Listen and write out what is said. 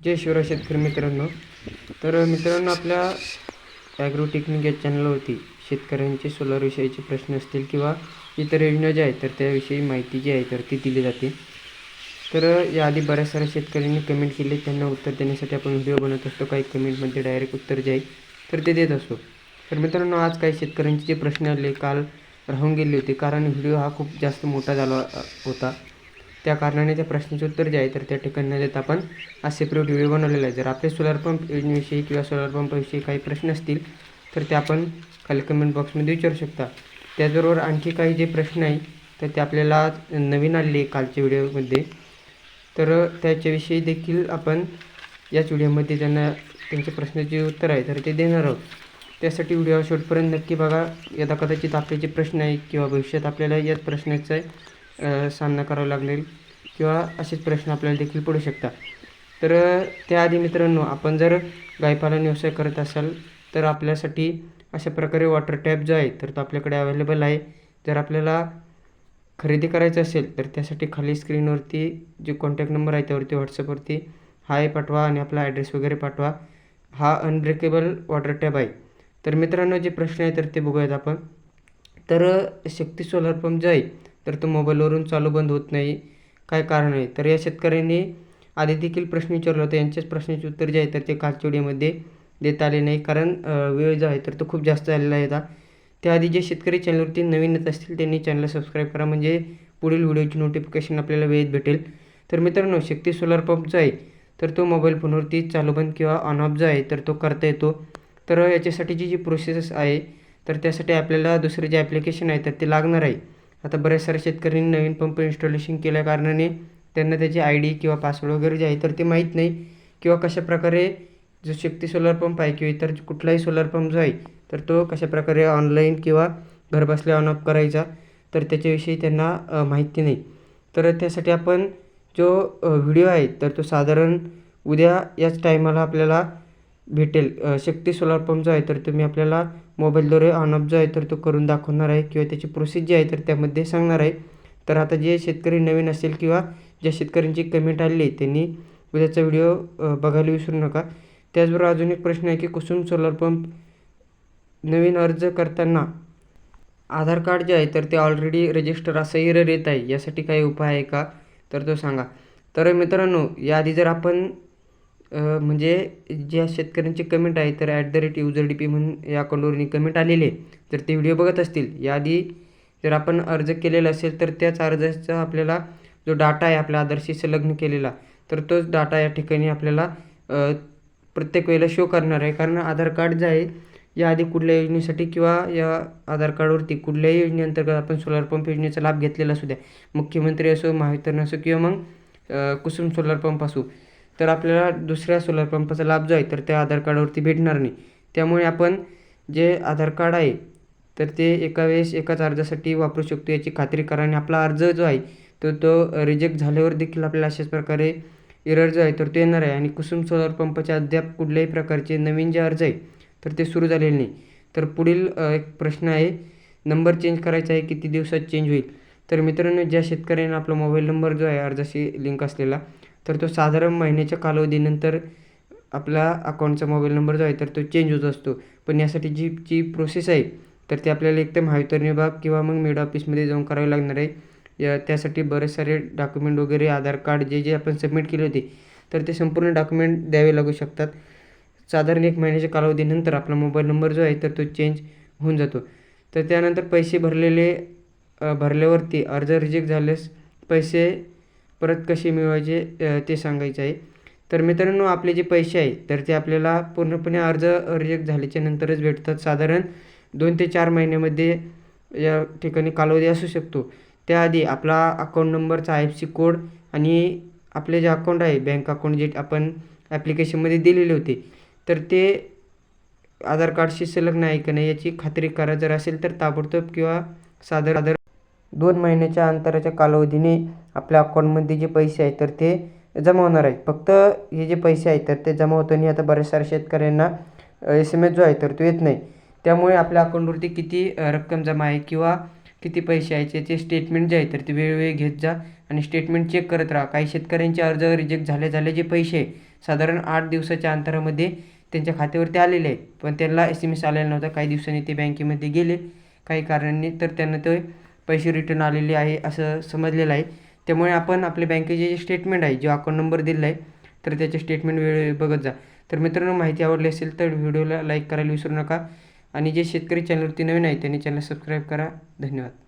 जय शिवराय शेतकरी मित्रांनो. तर मित्रांनो आपल्या ॲग्रोटेक्निक या चॅनलवरती शेतकऱ्यांचे सोलारविषयीचे प्रश्न असतील किंवा इतर योजना ज्या आहेत तर त्याविषयी माहिती जी आहे तर ती दिली जाते. तर याआधी बऱ्याच साऱ्या शेतकऱ्यांनी कमेंट केले त्यांना उत्तर देण्यासाठी आपण व्हिडिओ बनवत असतो. काही कमेंटमध्ये डायरेक्ट उत्तर जे आहे तर ते देत असतो. तर मित्रांनो आज काही शेतकऱ्यांचे जे प्रश्न आले काल राहून गेले होते. कारण व्हिडिओ हा खूप जास्त मोठा झाला होता. त्या कारणाने त्या प्रश्नाचे उत्तर जे आहे तर त्या ठिकाणी न देता आपण असे प्रयोग व्हिडिओ बनवलेला आहे. जर आपले सोलार पंप योजनेविषयी किंवा सोलार पंपाविषयी काही प्रश्न असतील तर ते आपण खाली कमेंट बॉक्समध्ये विचारू शकता. त्याचबरोबर आणखी काही जे प्रश्न आहे तर ते आपल्याला नवीन आलेले कालच्या व्हिडिओमध्ये. तर त्याच्याविषयी देखील आपण याच व्हिडिओमध्ये त्यांना त्यांच्या प्रश्नाचे उत्तर आहे तर ते देणार आहोत. त्यासाठी व्हिडिओ शेवटपर्यंत नक्की बघा. यदा कदाचित आपले जे प्रश्न आहे किंवा भविष्यात आपल्याला याच प्रश्नाचं आहे सामना करावा लागेल किंवा असेच प्रश्न आपल्याला देखील पडू शकतात. तर त्याआधी मित्रांनो आपण जर गायपालन व्यवसाय करत असाल तर आपल्यासाठी अशा प्रकारे वॉटर टॅप जो आहे तर तो आपल्याकडे अवेलेबल आहे. जर आपल्याला खरेदी करायचं असेल तर त्यासाठी खाली स्क्रीनवरती जे कॉन्टॅक्ट नंबर आहे त्यावरती व्हॉट्सअपवरती हाय पाठवा आणि आपला ॲड्रेस वगैरे पाठवा. हा अनब्रेकेबल वॉटर टॅब आहे. तर मित्रांनो जे प्रश्न आहे तर ते बघूयात आपण. तर शक्ती सोलर पंप जो आहे तर तो मोबाईलवरून चालू बंद होत नाही. काय कारण आहे? तर या शेतकऱ्यांनी आधी देखील प्रश्न विचारला होता. यांच्याच प्रश्नाचे उत्तर जे आहे तर ते कालच्या व्हिडिओमध्ये देता आले नाही. कारण वेळ जो आहे तर तो खूप जास्त झालेला आहे आता. त्याआधी जे शेतकरी चॅनलवरती नवीन येत असतील त्यांनी चॅनलला सबस्क्राईब करा. म्हणजे पुढील व्हिडिओची नोटिफिकेशन आपल्याला वेळेत भेटेल. तर मित्रांनो शक्ती सोलार पंप जो आहे तर तो मोबाईल फोनवरती चालू बंद किंवा ऑन ऑफ जो आहे तर तो करता येतो. तर याच्यासाठीची जी प्रोसेस आहे तर त्यासाठी आपल्याला दुसरे जे ॲप्लिकेशन आहे तर ते लागणार आहे. आता बऱ्याच साऱ्या शेतकऱ्यांनी नवीन पंप इन्स्टॉलेशन केल्या कारणाने त्यांना त्याची आय डी किंवा पासवर्ड वगैरे जे आहे तर ते माहीत नाही. किंवा कशाप्रकारे जो शक्ती सोलर पंप आहे किंवा इतर कुठलाही सोलर पंप जो आहे तर तो कशाप्रकारे ऑनलाईन किंवा घरबसल्या ऑन ऑफ करायचा तर त्याच्याविषयी त्यांना माहिती नाही. तर त्यासाठी आपण जो व्हिडिओ आहे तर तो साधारण उद्या याच टायमाला आपल्याला भेटेल. शक्ती सोलार पंप जो आहे तर तुम्ही आपल्याला मोबाईलद्वारे ऑन ऑफ जो आहे तर तो करून दाखवणार आहे किंवा त्याची प्रोसेस जी आहे तर त्यामध्ये सांगणार आहे. तर आता जे शेतकरी नवीन असेल किंवा ज्या शेतकऱ्यांची कमेंट आलेली आहे त्यांनी उद्याचा व्हिडिओ बघायला विसरू नका. त्याचबरोबर अजून एक प्रश्न आहे की कुसुम सोलार पंप नवीन अर्ज करताना आधार कार्ड जे आहे तर ते ऑलरेडी रजिस्टर असं एरर येत आहे. यासाठी काही उपाय आहे का? तर तो सांगा. तर मित्रांनो याआधी जर आपण म्हणजे ज्या शेतकऱ्यांची कमेंट आहे तर at the rate user D P म्हणून या अकाउंटवरून कमेंट आलेली आहे तर ते व्हिडिओ बघत असतील. याआधी जर आपण अर्ज केलेला असेल तर त्याच अर्जाचा आपल्याला जो डाटा आहे आपल्या आधारशी संलग्न केलेला तर तोच डाटा या ठिकाणी आपल्याला प्रत्येक वेळेला शो करणार आहे. कारण आधार कार्ड जे आहे याआधी कुठल्या योजनेसाठी किंवा या आधार कार्डवरती कुठल्याही योजनेअंतर्गत आपण सोलार पंप योजनेचा लाभ घेतलेला असू द्या. मुख्यमंत्री असो महावितरण असो किंवा मग कुसुम सोलार पंप असो. तर आपल्याला दुसऱ्या सोलर पंपाचा लाभ जो आहे तर त्या आधार कार्डावरती भेटणार नाही. त्यामुळे आपण जे आधार कार्ड आहे तर ते एका वेळेस एकाच अर्जासाठी वापरू शकतो. याची खात्री करा आणि आपला अर्ज जो आहे तो तो रिजेक्ट झाल्यावर देखील आपल्याला अशाच प्रकारे एरर जो आहे तर तो येणार आहे. आणि कुसुम सोलर पंपाच्या अद्याप कुठल्याही प्रकारचे नवीन जे अर्ज आहे तर ते सुरू झालेले नाही. तर पुढील एक प्रश्न आहे नंबर चेंज करायचा आहे किती दिवसात चेंज होईल? तर मित्रांनो ज्या शेतकऱ्यांना आपला मोबाईल नंबर जो आहे अर्जाशी लिंक असलेला तर तो साधारण महिन्याच्या कालावधीनंतर आपला अकाउंटचा मोबाईल नंबर जो आहे तर तो चेंज होत असतो. पण यासाठी जी जी प्रोसेस आहे तर ती आपल्याला एकदम तर महावितरण विभाग किंवा मग मेड ऑफिसमध्ये जाऊन करावी लागणार आहे. या त्यासाठी बरेच सारे डॉक्युमेंट वगैरे आधार कार्ड जे जे आपण सबमिट केले होते तर ते संपूर्ण डॉक्युमेंट द्यावे लागू शकतात. साधारण एक महिन्याच्या कालावधीनंतर आपला मोबाईल नंबर जो आहे तर तो चेंज होऊन जातो. तर त्यानंतर पैसे भरलेले भरल्यावरती अर्ज रिजेक्ट झाल्यास पैसे परत कसे मिळवायचे ते सांगायचे आहे. तर मित्रांनो आपले जे पैसे आहे तर ते आपल्याला पूर्णपणे अर्ज रिजेक्ट झाल्याच्या नंतरच भेटतात. साधारण दोन ते चार महिन्यामध्ये या ठिकाणी कालावधी असू शकतो. त्याआधी आपला अकाउंट नंबरचा आय एफ सी कोड आणि आपले जे अकाउंट आहे बँक अकाउंट जे आपण ॲप्लिकेशनमध्ये दिलेले होते तर ते आधार कार्डशी संलग्न आहे का नाही याची खात्री करा. जर असेल तर ताबडतोब किंवा सादर साधारण दोन महिन्याच्या अंतराच्या कालावधीने आपल्या अकाउंटमध्ये जे पैसे आहेत तर ते जमा होणार आहेत. फक्त हे जे पैसे आहेत तर ते जमा होताना आता बऱ्याच साऱ्या शेतकऱ्यांना एस एम एस जो आहे तर तो येत नाही. त्यामुळे आपल्या अकाउंटवरती किती रक्कम जमा आहे किंवा किती पैसे आहे याचे स्टेटमेंट जे आहे तर ते वेळोवेळी घेत जा आणि स्टेटमेंट चेक करत राहा. काही शेतकऱ्यांचे अर्ज रिजेक्ट झाले झाले जे पैसे आहे साधारण आठ दिवसाच्या अंतरामध्ये त्यांच्या खात्यावरती आलेले आहे पण त्यांना एस एम एस आलेला नव्हता. काही दिवसांनी ते बँकेमध्ये गेले. काही कारणांनी तर त्यांना ते पैसे रिटर्न आलेले आहे असं समजलेलं आहे. त्यामुळे आपण आपल्या बँकेचे जे स्टेटमेंट आहे जो अकाउंट नंबर दिला आहे तर त्याचे स्टेटमेंट वेळोवेळी बघत जा. तर मित्रांनो माहिती आवडली असेल तर व्हिडिओला लाईक करायला विसरू नका. आणि जे शेतकरी चॅनलवरती नवीन आहे त्यांनी चॅनल सबस्क्राईब करा. धन्यवाद.